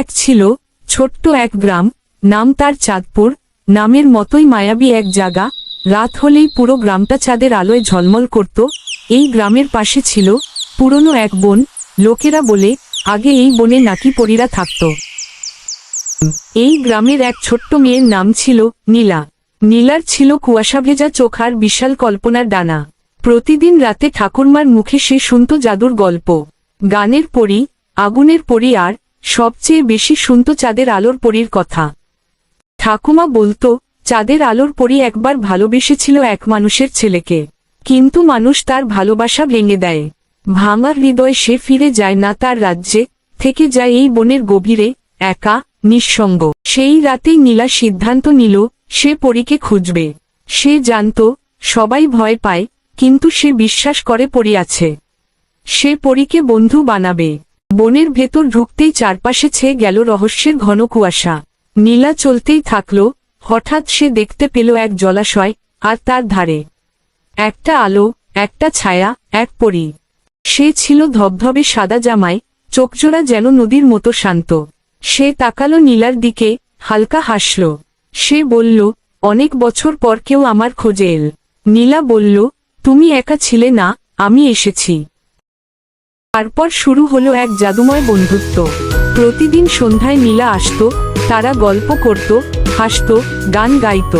এক ছিল ছোট্ট এক গ্রাম, নাম তার চাঁদপুর, নামের মতোই মায়াবী এক জায়গা রাত হলেই পুরো গ্রামটা চাঁদের আলোয় ঝলমল করত, এই গ্রামের পাশে ছিল পুরনো এক বন, লোকেরা বলে আগে এই বনে নাকি পরীরা থাকত। এই গ্রামের এক ছোট্ট মেয়ের নাম ছিল নীলা। নীলার ছিল কুয়াশা ভেজা চোখ আর বিশাল কল্পনার ডানা। প্রতিদিন রাতে ঠাকুরমার মুখে সে শুনত জাদুর গল্প। গানের পরি, আগুনের পরি আর সবচেয়ে বেশি শুনত চাঁদের আলোর পরীর কথা। ঠাকুমা বলতো, চাঁদের আলোর পরি একবার ভালোবেসেছিল এক মানুষের ছেলেকে। কিন্তু মানুষ তার ভালোবাসা ভেঙে দেয়। ভাঙার হৃদয় সে ফিরে যায় না তার রাজ্যে, থেকে যায় এই বনের গভীরে, একা, নিঃসঙ্গ। সেই রাতেই নীলা সিদ্ধান্ত নিল, সে পরীকে খুঁজবে। সে জানত, সবাই ভয় পায়, কিন্তু সে বিশ্বাস করে পরি সে পরীকে বন্ধু বানাবে। বনের ভেতর ঢুকতেই চারপাশে ছেয়ে গেল রহস্যের ঘন কুয়াশা। নীলা চলতেই থাকল, হঠাৎ সে দেখতে পেল এক জলাশয়, আর তার ধারে। একটা আলো, একটা ছায়া, এক পরী। সে ছিল ধবধবে সাদা জামায়, চোখজোড়া যেন নদীর মতো শান্ত। সে তাকালো নীলার দিকে, হালকা হাসল। সে বলল, অনেক বছর পর কেউ আমার খোঁজে এল। নীলা বলল, তুমি একা ছিলে না, আমি এসেছি। তারপর শুরু হলো এক জাদুময় বন্ধুত্ব। প্রতিদিন সন্ধ্যায় নীলা আসতো, তারা গল্প করত, হাসত, গান গাইত।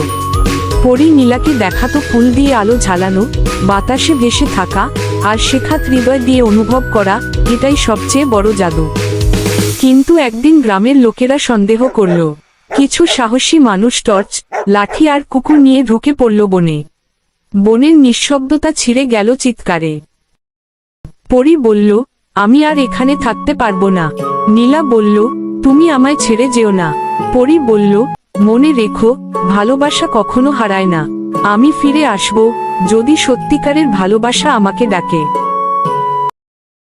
পরি নীলাকে দেখাতো ফুল দিয়ে আলো ঝালানো, বাতাসে ভেসে থাকা আর শেখাত হৃদয় দিয়ে অনুভব করা এটাই সবচেয়ে বড় জাদু। কিন্তু একদিন গ্রামের লোকেরা সন্দেহ করল, কিছু সাহসী মানুষ টর্চ, লাঠি আর কুকুর নিয়ে ঢুকে পড়ল বনে। বনের নিঃশব্দতা ছিঁড়ে গেল চিৎকারে। পরি বলল, আমি আর এখানে থাকতে পারব না। নীলা বলল, তুমি আমায় ছেড়ে যেও না। পরি বলল, মনে রেখো, ভালোবাসা কখনো হারায় না। আমি ফিরে আসব, যদি সত্যিকারের ভালোবাসা আমাকে ডাকে।